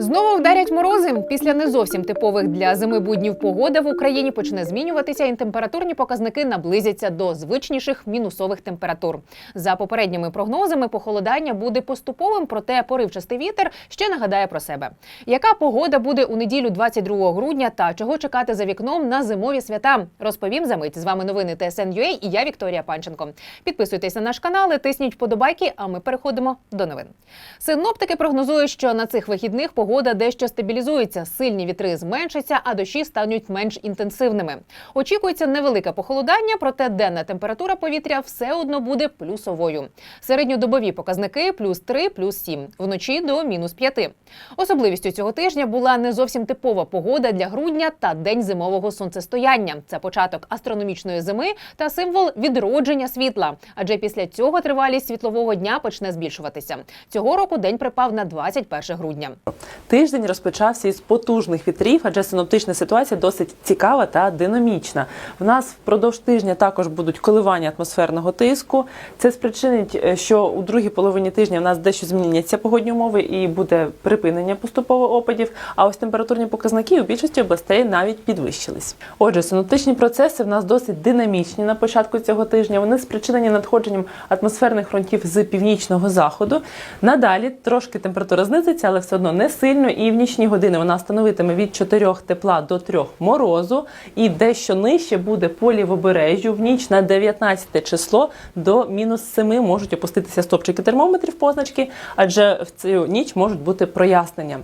Знову вдарять морози. Після не зовсім типових для зими буднів погода в Україні почне змінюватися, і температурні показники наблизяться до звичніших мінусових температур. За попередніми прогнозами, похолодання буде поступовим, проте поривчастий вітер ще нагадає про себе. Яка погода буде у неділю 22 грудня та чого чекати за вікном на зимові свята? Розповім за мить. З вами новини ТСН.UA і я Вікторія Панченко. Підписуйтесь на наш канал, тисніть вподобайки. А ми переходимо до новин. Синоптики прогнозують, що на цих вихідних погода дещо стабілізується. Сильні вітри зменшаться, а дощі стануть менш інтенсивними. Очікується невелике похолодання, проте денна температура повітря все одно буде плюсовою. Середньодобові показники плюс 3, плюс 7, вночі до мінус 5. Особливістю цього тижня була не зовсім типова погода для грудня та день зимового сонцестояння. Це початок астрономічної зими та символ відродження світла. Адже після цього тривалість світлового дня почне збільшуватися. Цього року день припав на 21 грудня. Тиждень розпочався із потужних вітрів, адже синоптична ситуація досить цікава та динамічна. В нас впродовж тижня також будуть коливання атмосферного тиску. Це спричинить, е, що у другій половині тижня в нас дещо зміняться погодні умови і буде припинення поступово опадів. А ось температурні показники у більшості областей навіть підвищились. Отже, синоптичні процеси в нас досить динамічні на початку цього тижня. Вони спричинені надходженням атмосферних фронтів з північного заходу. Надалі трошки температура знизиться, але все одно не сильно. І в нічні години вона становитиме від 4 тепла до 3 морозу. І дещо нижче буде по лівобережжю. В ніч на 19 число до мінус 7 можуть опуститися стопчики термометрів позначки, адже в цю ніч можуть бути прояснення.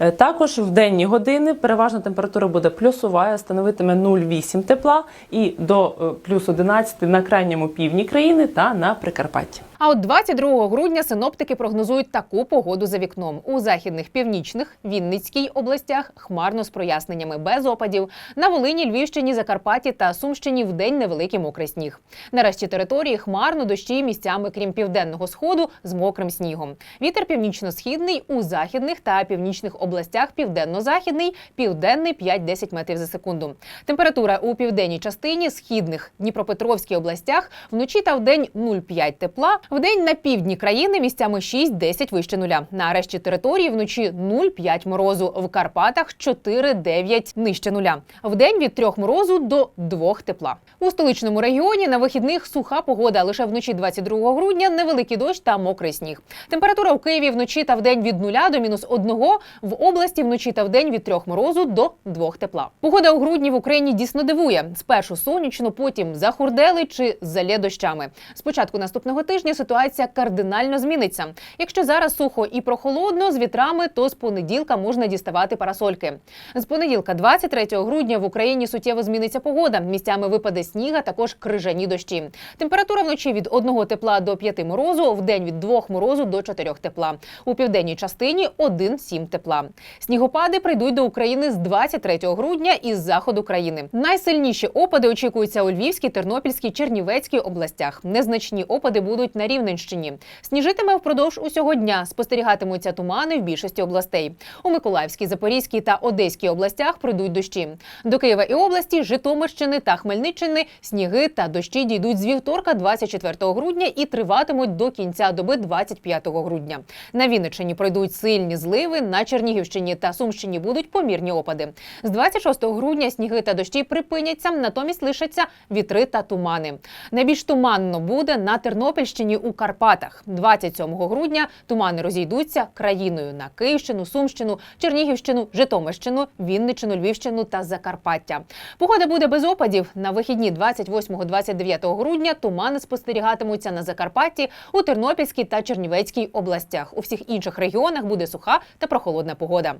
Е, Також в денні години переважна температура буде плюсова, становитиме 0,8 тепла і до е, плюс 11 на крайньому півдні країни та на Прикарпатті. А от 22 грудня синоптики прогнозують таку погоду за вікном. У західних, північних, Вінницькій областях хмарно з проясненнями без опадів. На Волині, Львівщині, Закарпатті та Сумщині в день невеликий мокрий сніг. На решті території хмарно дощі місцями, крім південного сходу, з мокрим снігом. Вітер північно-східний у західних та північних областях, південно-західний, південний 5-10 метрів за секунду. Температура у південній частині східних Дніпропетровській областях вночі та вдень 0,5 тепла. Вдень на півдні країни місцями 6-10 вище нуля. На решті території вночі 0,5 морозу. В Карпатах 4-9 нижче нуля. Вдень від 3 морозу до 2 тепла. У столичному регіоні на вихідних суха погода. Лише вночі 22 грудня невеликий дощ та мокрий сніг. Температура у Києві вночі та вдень від 0 до мінус 1, в області вночі та вдень від 3 морозу до 2 тепла. Погода у грудні в Україні дійсно дивує. Спершу сонячно, потім захурдели чи залє дощами. З початку наступного тижня ситуація кардинально зміниться. Якщо зараз сухо і прохолодно з вітрами, то з понеділка можна діставати парасольки. З понеділка, 23 грудня, в Україні суттєво зміниться погода. Місцями випаде сніг, а також крижані дощі. Температура вночі від 1 тепла до 5 морозу, в день від 2 морозу до 4 тепла. У південній частині 1-7 тепла. Снігопади прийдуть до України з 23 грудня із заходу країни. Найсильніші опади очікуються у Львівській, Тернопільській, Чернівецькій областях. Незначні опади будуть на Рівненщині. Сніжитиме впродовж усього дня. Спостерігатимуться тумани в більшості областей. У Миколаївській, Запорізькій та Одеській областях прийдуть дощі. До Києва і області, Житомирщини та Хмельниччини сніги та дощі дійдуть з вівторка, 24 грудня, і триватимуть до кінця доби 25 грудня. На Вінниччині пройдуть сильні зливи. На Чернігівщині та Сумщині будуть помірні опади. З 26 грудня сніги та дощі припиняться, натомість лишаться вітри та тумани. Найбільш туманно буде на Тернопільщині у Карпатах. 27 грудня тумани розійдуться країною на Київщину, Сумщину, Чернігівщину, Житомирщину, Вінниччину, Львівщину та Закарпаття. Погода буде без опадів. На вихідні 28-29 грудня тумани спостерігатимуться на Закарпатті, у Тернопільській та Чернівецькій областях. У всіх інших регіонах буде суха та прохолодна погода.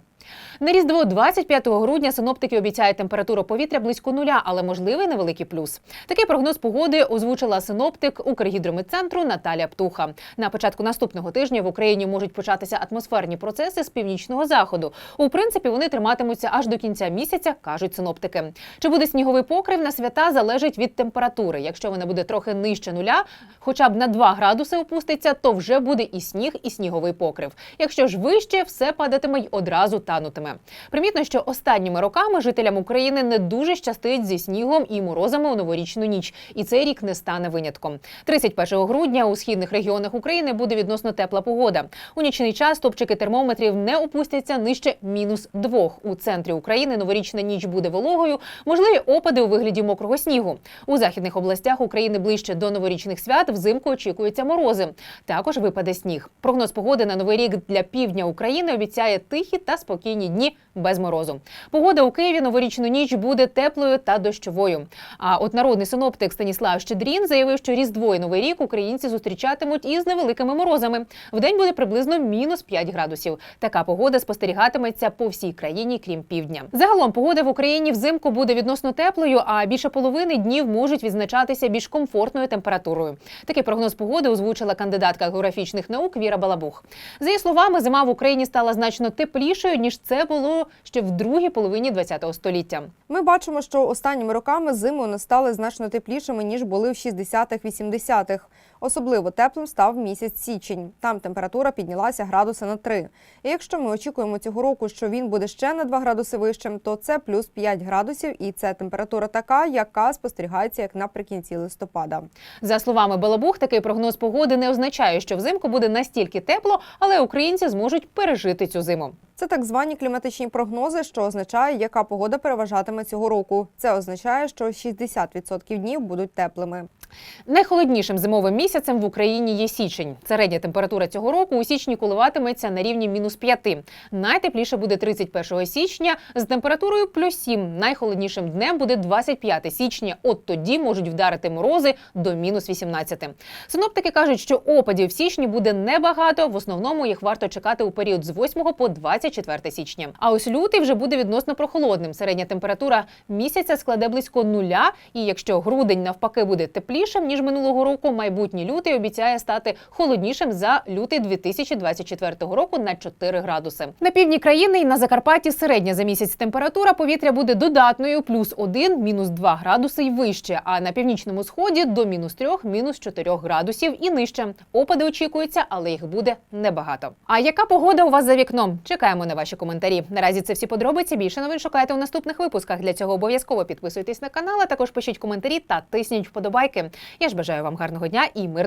На різдво 25 грудня синоптики обіцяють температуру повітря близько нуля, але можливий невеликий плюс. Такий прогноз погоди озвучила синоптик Укргідрометцентру Наталя Птуха. На початку наступного тижня в Україні можуть початися атмосферні процеси з північного заходу. У принципі, вони триматимуться аж до кінця місяця, кажуть синоптики. Чи буде сніговий покрив на свята залежить від температури. Якщо вона буде трохи нижче нуля, хоча б на 2 градуси опуститься, то вже буде і сніг, і сніговий покрив. Якщо ж вище, все падатиме й одразу танутиме. Примітно, що останніми роками жителям України не дуже щастить зі снігом і морозами у новорічну ніч, і цей рік не стане винятком. 31 грудня у у східних регіонах України буде відносно тепла погода. У нічний час топчики термометрів не опустяться нижче мінус двох. У центрі України новорічна ніч буде вологою. Можливі опади у вигляді мокрого снігу. У західних областях України ближче до новорічних свят взимку очікуються морози. Також випаде сніг. Прогноз погоди на новий рік для півдня України обіцяє тихі та спокійні дні без морозу. Погода у Києві новорічну ніч буде теплою та дощовою. А от народний синоптик Станіслав Щедрін заявив, що Різдво і Новий рік українці зустрічатимуть із невеликими морозами. Вдень буде приблизно мінус 5 градусів. Така погода спостерігатиметься по всій країні, крім півдня. Загалом погода в Україні взимку буде відносно теплою, а більше половини днів можуть відзначатися більш комфортною температурою. Такий прогноз погоди озвучила кандидатка географічних наук Віра Балабух. За її словами, зима в Україні стала значно теплішою ніж це було ще в другій половині ХХ століття. Ми бачимо, що останніми роками зими нас стали значно теплішими ніж були в 60-х-80-х. Особливо теплим став місяць січень. Там температура піднялася градуси на 3. І якщо ми очікуємо цього року, що він буде ще на 2 градуси вищим, то це плюс 5 градусів, і це температура така, яка спостерігається як наприкінці листопада. За словами Балабух, такий прогноз погоди не означає, що взимку буде настільки тепло, але українці зможуть пережити цю зиму. Це так звані кліматичні прогнози, що означає, яка погода переважатиме цього року. Це означає, що 60% днів будуть теплими. Найхолоднішим зимовим місяцем в Україні є січень. Середня температура цього року у січні коливатиметься на рівні мінус 5. Найтепліше буде 31 січня з температурою плюс 7. Найхолоднішим днем буде 25 січня. От тоді можуть вдарити морози до мінус 18. Синоптики кажуть, що опадів в січні буде небагато. В основному їх варто чекати у період з 8 по 24 січня. А ось лютий вже буде відносно прохолодним. Середня температура місяця складе близько нуля. І якщо грудень навпаки буде теплішим ніж минулого року, майбутній лютий обіцяє стати холоднішим за лютий 2024 року на 4 градуси. На півдні країни і на Закарпатті середня за місяць температура повітря буде додатною плюс 1, мінус 2 градуси й вище. А на північному сході до мінус 3, мінус 4 градусів і нижче. Опади очікуються, але їх буде небагато. А яка погода у вас за вікном? Чекаємо на ваші коментарі. Наразі це всі подробиці. Більше новин шукайте у наступних випусках. Для цього обов'язково підписуйтесь на канал, а також пишіть коментарі та тисніть вподобайки. Я ж бажаю вам гарного дня і